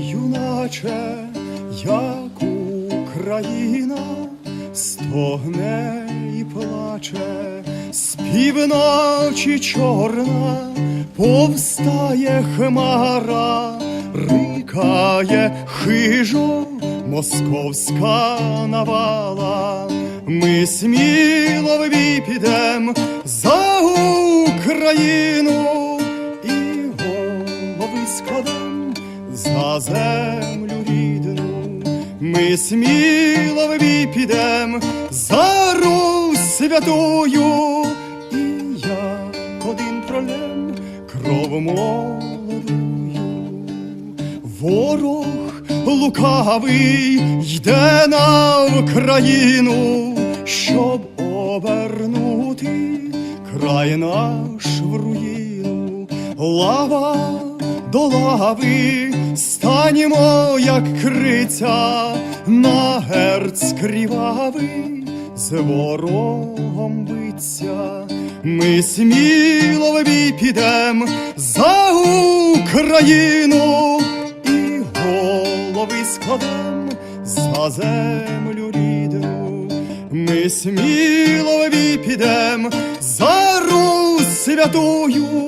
юначе, як Україна, стогне і плаче, з півночі чорна повстає хмара, рикає хижо московська навала. Ми сміло в підем за Україну і голови складем за землю рідну. Ми сміло в бій підем за Русь святую, і як один пролем кров молодую. Ворог лукавий йде на Україну, щоб обернути край наш в руїну. Лава до лави станімо, як криця, на герць кривавий з ворогом биться. Ми сміло в підем за Україну і голови складем за землю рідну. Ми сміло в підем за Русь святую,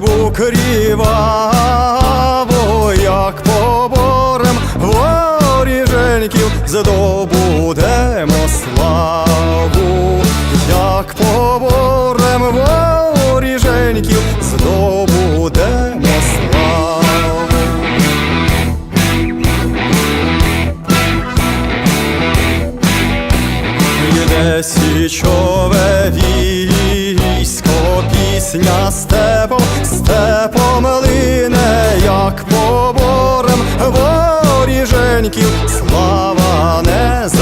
Боротьбу криваво, як поборем воріженьків здобудемо славу, як поборем воріженьків здобудемо славу. Йде січове військо, пісня степом, степом лине, як поборем воріженьків, слава не загине,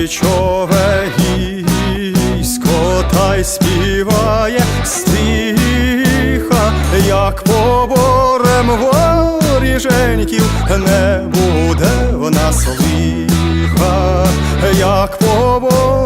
Йде свічове військо, та й співає стиха, як поборем воріженьків не буде в нас лиха, як поборем